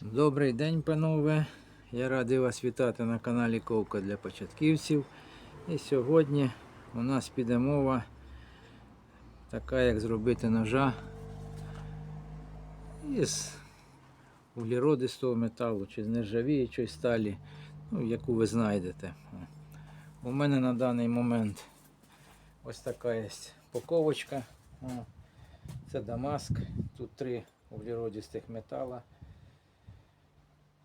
Добрий день, панове. Я радий вас вітати на каналі Ковка для початківців. І сьогодні у нас піде мова така, як зробити ножа із углеродистого металу чи з нержавіючої сталі, ну, яку ви знайдете. У мене на даний момент ось така є паковочка. О, Це Дамаск. Тут три углеродистих метала.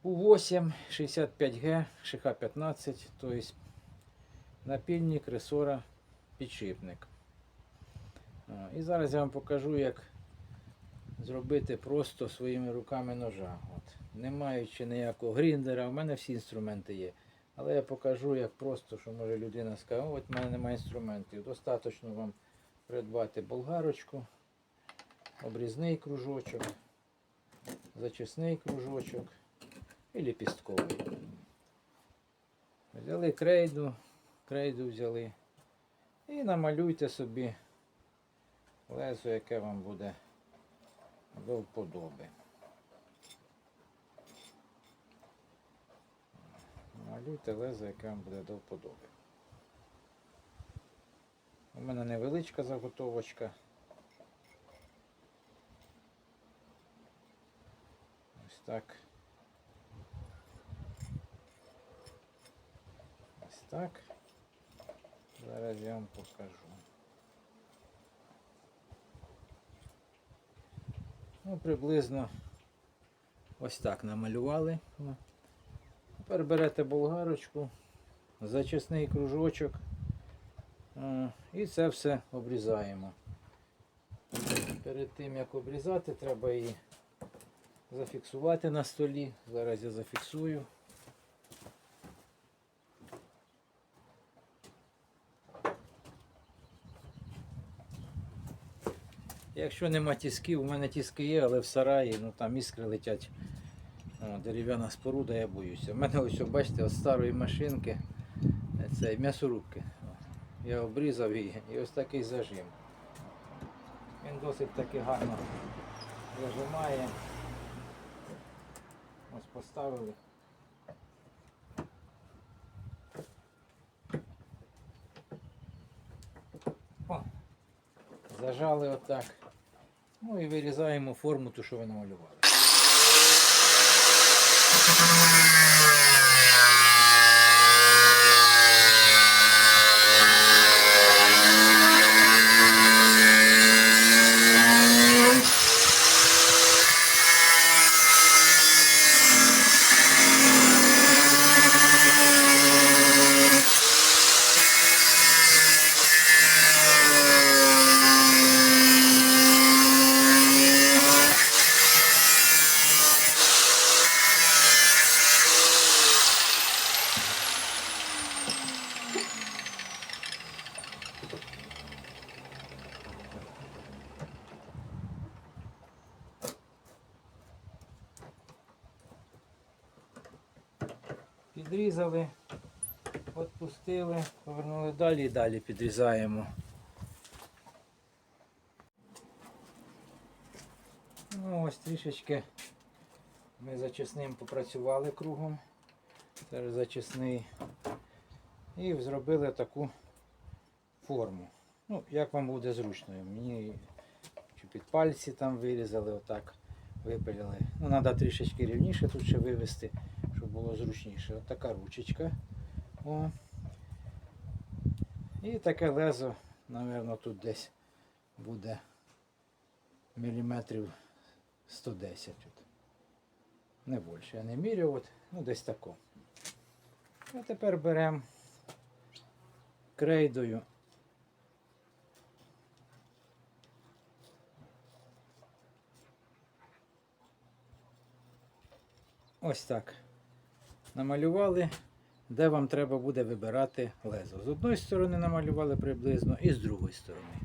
У8, 65Г, ШХ-15, то есть напільник, ресора, підшипник. І зараз я вам покажу, як зробити просто своїми руками ножа. От. Не маючи ніякого гріндера, у мене всі інструменти є. Але я покажу, як просто, що може людина сказати, от в мене немає інструментів. Достатньо вам придбати болгарочку, обрізний кружочок, зачисний кружочок і ліпістковий. Взяли крейду, крейду взяли і намалюйте собі лезо, яке вам буде до вподоби. Малюйте лезо, яке вам буде до вподоби. У мене невеличка заготовочка. Ось так. Ось так. Зараз я вам покажу. Ну, приблизно ось так намалювали. Тепер берете болгарочку, зачисний кружочок і це все обрізаємо. Перед тим як обрізати, треба її зафіксувати на столі. Зараз я зафіксую. Якщо нема тісків, у мене тіски є, але в сараї, ну там іскри летять. О, дерев'яна споруда, я боюся. У мене ось, бачите, з старої машинки е, це м'ясорубки. Я обрізав її і ось такий зажим. Він досить таки гарно зажимає. Ось поставили. О, зажали отак. Ну і вирізаємо форму, ту, що ви намалювали. Підрізали, відпустили, повернули далі і далі підрізаємо. Ну ось трішечки ми зачисним попрацювали кругом. Це зачисний. І зробили таку форму. Ну, як вам буде зручно. Мені чи під пальці там вирізали, отак випиляли. Ну, треба трішечки рівніше тут ще вивести, щоб було зручніше. От така ручечка. О. І таке лезо, напевно, тут десь буде міліметрів 110. От. Не більше. Я не міряв, от, ну десь тако. А тепер беремо крейдою. Ось так. Намалювали, де вам треба буде вибирати лезо. З одної сторони намалювали приблизно і з другої сторони.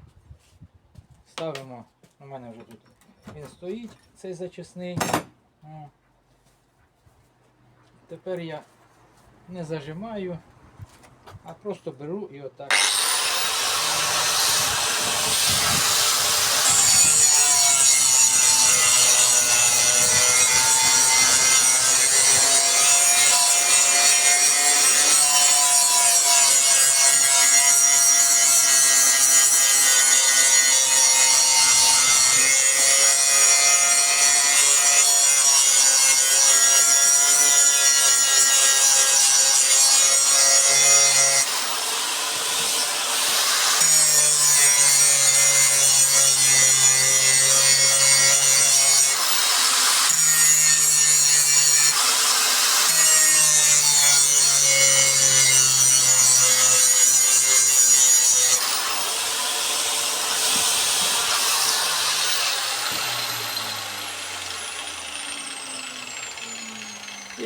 Ставимо, у мене вже тут він стоїть, цей зачисний. Тепер я не зажимаю, а просто беру і отак.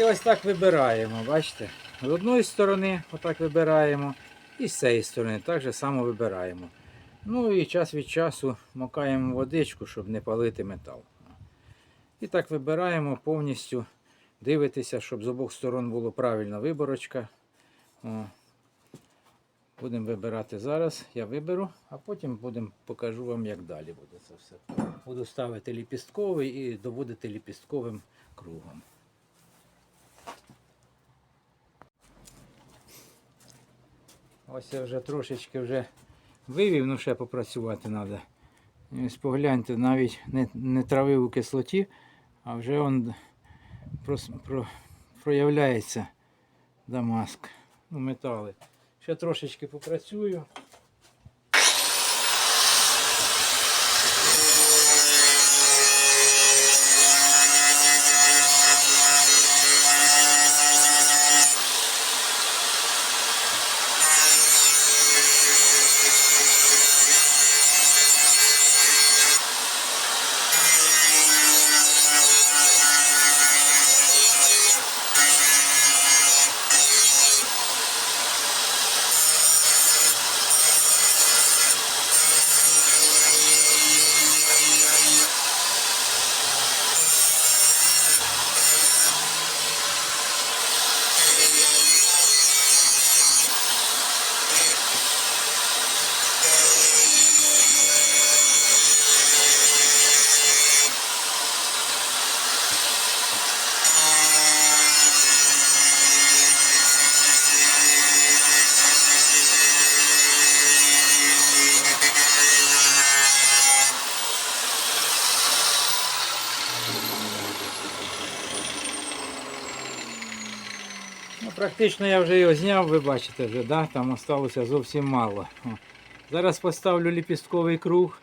І ось так вибираємо, бачите? З одної сторони отак вибираємо, і з цієї сторони так же само вибираємо. Ну і час від часу макаємо водичку, щоб не палити метал. І так вибираємо повністю, дивитися, щоб з обох сторон була правильна виборочка. Будемо вибирати зараз. Я виберу, а потім будемо покажу вам, як далі буде це все. Буду ставити ліпістковий і доводити ліпістковим кругом. Ось я вже трошечки вже вивів, ну ще попрацювати треба. Ось погляньте, навіть не, не травив у кислоті, а вже он про, про, проявляється дамаск. Ну, метали. Ще трошечки попрацюю. Практично я вже його зняв, ви бачите вже, да? там залишилося зовсім мало. Зараз поставлю ліпістковий круг.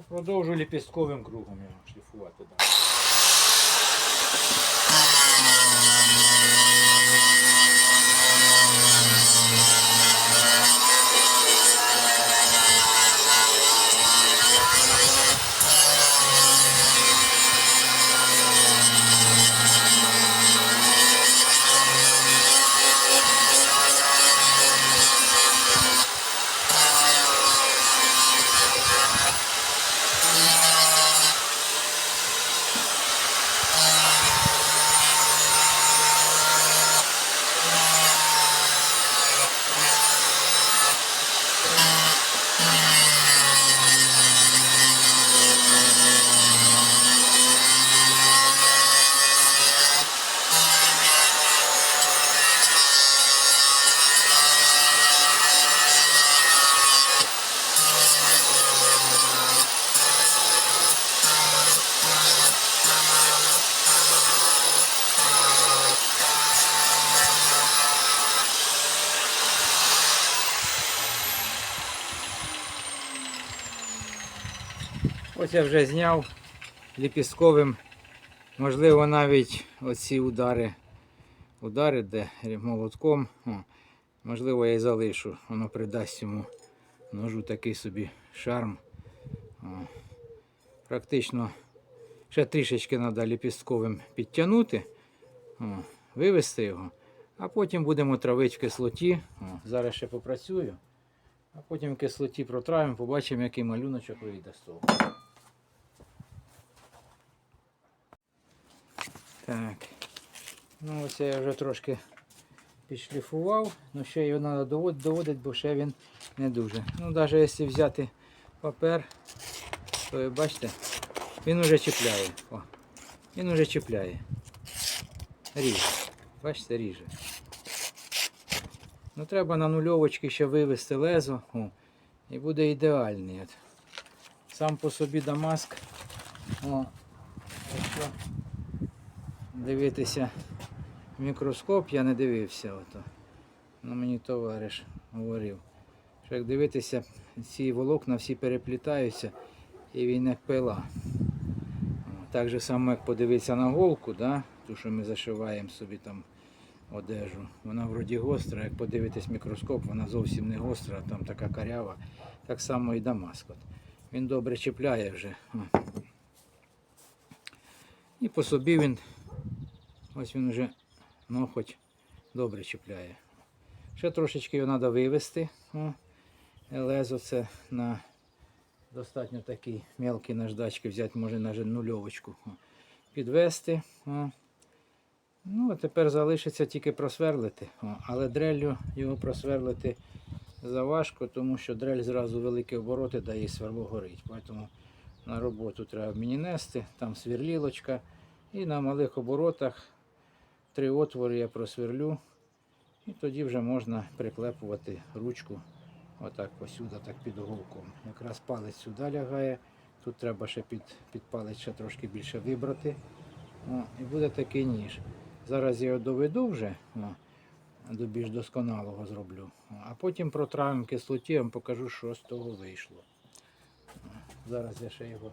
І продовжу ліпістковим кругом його шліфувати. далі. Ось я вже зняв ліпістковим, можливо, навіть оці удари, удари, де молотком. О, можливо, я і залишу. Воно придасть йому ножу такий собі шарм. О, практично ще трішечки треба ліпістковим підтягнути, о, вивести його, а потім будемо травити в кислоті. О, зараз ще попрацюю. А потім в кислоті протравимо, побачимо, який малюночок вийде з того. Так. Ну ось я вже трошки підшліфував, ну ще його треба доводити, бо ще він не дуже. Ну навіть якщо взяти папер, то ви бачите, він уже чіпляє. О, він уже чіпляє. Ріже. Бачите, ріже. Ну треба на нульовочки ще вивести лезо. О, і буде ідеальний. От. Сам по собі Дамаск. О, якщо дивитися в мікроскоп, я не дивився. Ото. Ну, мені товариш говорив, що як дивитися, ці волокна всі переплітаються і він як пила. Так же само, як подивитися на голку, да? ту, що ми зашиваємо собі там одежу. Вона вроді гостра, як подивитись мікроскоп, вона зовсім не гостра, там така карява. Так само і Дамаск. От. Він добре чіпляє вже. І по собі він, ось він вже ну, хоч добре чіпляє. Ще трошечки його треба вивести. О. Лезо це на достатньо такий мелкий наждачки взяти, може навіть нульовочку. О. Підвести. О. Ну, а тепер залишиться тільки просверлити. О. Але дреллю його просверлити заважко, тому що дрель зразу великі обороти дає і сверло горить. Тому на роботу треба мені нести, там сверлілочка. І на малих оборотах три отвори я просверлю. І тоді вже можна приклепувати ручку отак посюди, так під уголком. Якраз палець сюди лягає. Тут треба ще під, під палець ще трошки більше вибрати. О, і буде такий ніж. Зараз я його доведу вже, о, до більш досконалого зроблю. А потім протравим кислоті, вам покажу, що з того вийшло. Зараз я ще його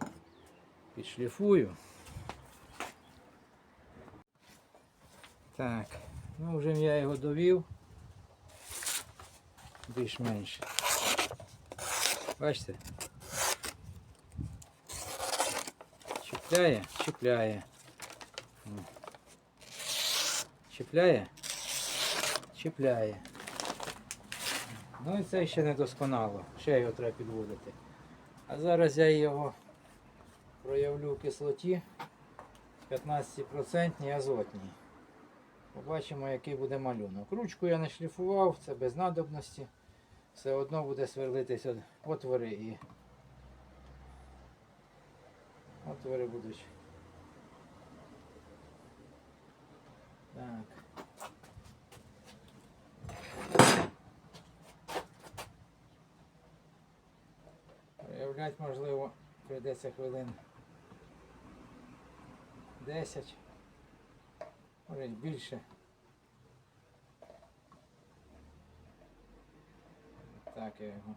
підшліфую. Так, ну вже я його довів. Більш-менш. Бачите? Чіпляє, чіпляє. Чіпляє, чіпляє. Ну і це ще не досконало. Ще його треба підводити. А зараз я його проявлю в кислоті 15% азотній. Побачимо, який буде малюнок. Ручку я не шліфував, це без надобності. Все одно буде сверлитися отвори і отвори будуть. Так. Проявляти можливо прийдеться хвилин 10, може більше. Так, я його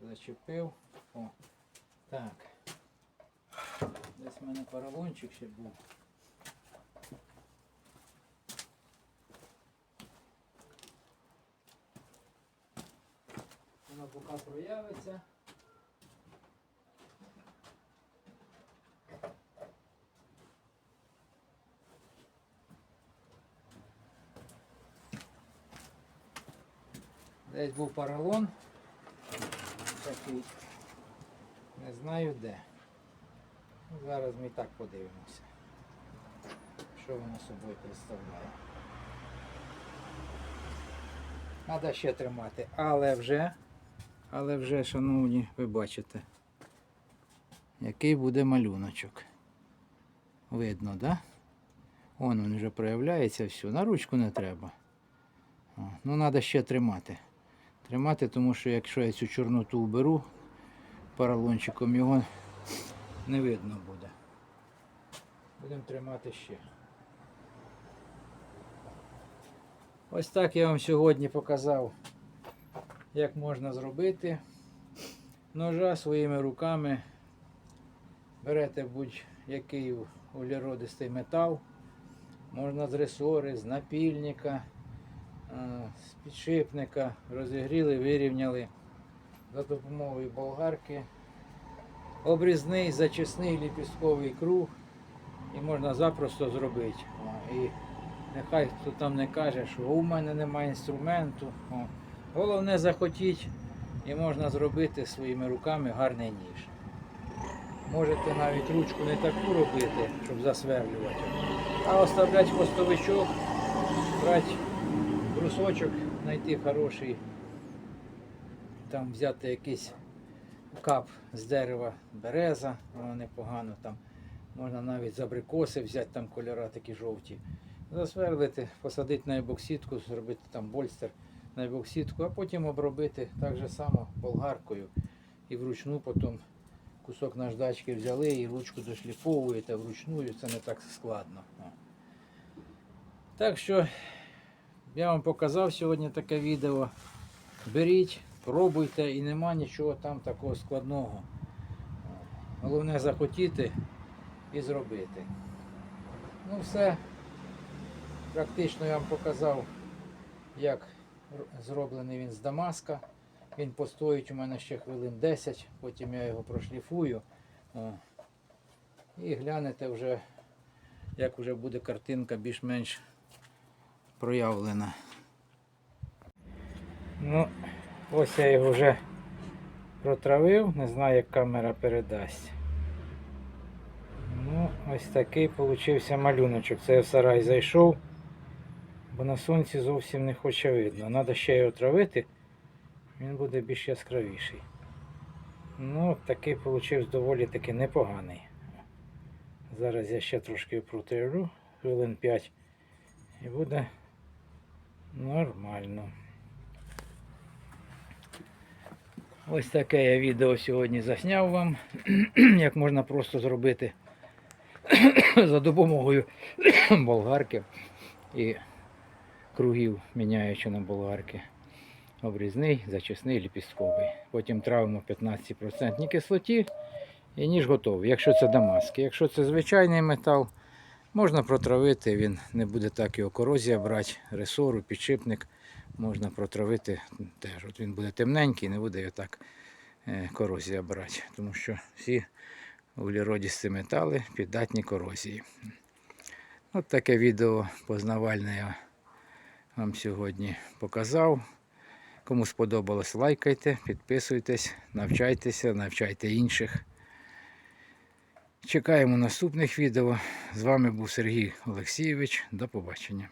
зачепив. О, так. Десь в мене поролончик ще був. Воно поки проявиться. Десь був поролон. Такий. Не знаю де. Зараз ми так подивимося. Що воно собою представляє. Треба ще тримати. Але вже, але вже, шановні, ви бачите, який буде малюночок. Видно, так? Да? Вон він вже проявляється все. На ручку не треба. Ну, треба ще тримати. Тримати, тому що якщо я цю чорноту уберу поролончиком, його не видно буде. Будемо тримати ще. Ось так я вам сьогодні показав, як можна зробити ножа своїми руками. Берете будь-який углеродистий метал, можна з ресори, з напільника, з підшипника, розігріли, вирівняли за допомогою болгарки. Обрізний, зачисний ліпістковий круг і можна запросто зробити. І нехай хто там не каже, що у мене немає інструменту. Головне захотіть і можна зробити своїми руками гарний ніж. Можете навіть ручку не таку робити, щоб засверлювати, а оставляти хвостовичок, брати брусочок, знайти хороший, там взяти якийсь кап з дерева береза, воно непогано там. Можна навіть з абрикоси взяти там кольора такі жовті. Засверлити, посадити на ебокситку, зробити там больстер на ебокситку, а потім обробити так же само болгаркою і вручну потім кусок наждачки взяли і ручку дошліфовуєте вручную, це не так складно. Так що я вам показав сьогодні таке відео. Беріть, пробуйте і нема нічого там такого складного. Головне захотіти і зробити. Ну все. Практично я вам показав, як зроблений він з Дамаска. Він постоїть у мене ще хвилин 10, потім я його прошліфую. І глянете вже, як вже буде картинка більш-менш проявлена. Ну, ось я його вже протравив, не знаю, як камера передасть. Ну, ось такий получився малюночок. Це я в сарай зайшов, бо на сонці зовсім не хоче видно. Треба ще його травити, він буде більш яскравіший. Ну, такий получився доволі таки непоганий. Зараз я ще трошки протравлю, хвилин 5, і буде нормально. Ось таке я відео сьогодні засняв вам, як можна просто зробити за допомогою болгарки і кругів, міняючи на болгарки. Обрізний, зачисний, ліпістковий. Потім травимо 15% кислоті і ніж готовий. Якщо це дамаски. Якщо це звичайний метал, можна протравити, він не буде так його корозія брати, ресору, підшипник можна протравити теж. От він буде темненький, не буде його так е, корозія брати. Тому що всі вуглеродісті метали піддатні корозії. От таке відео познавальне я вам сьогодні показав. Кому сподобалось, лайкайте, підписуйтесь, навчайтеся, навчайте інших. Чекаємо наступних відео. З вами був Сергій Олексійович. До побачення.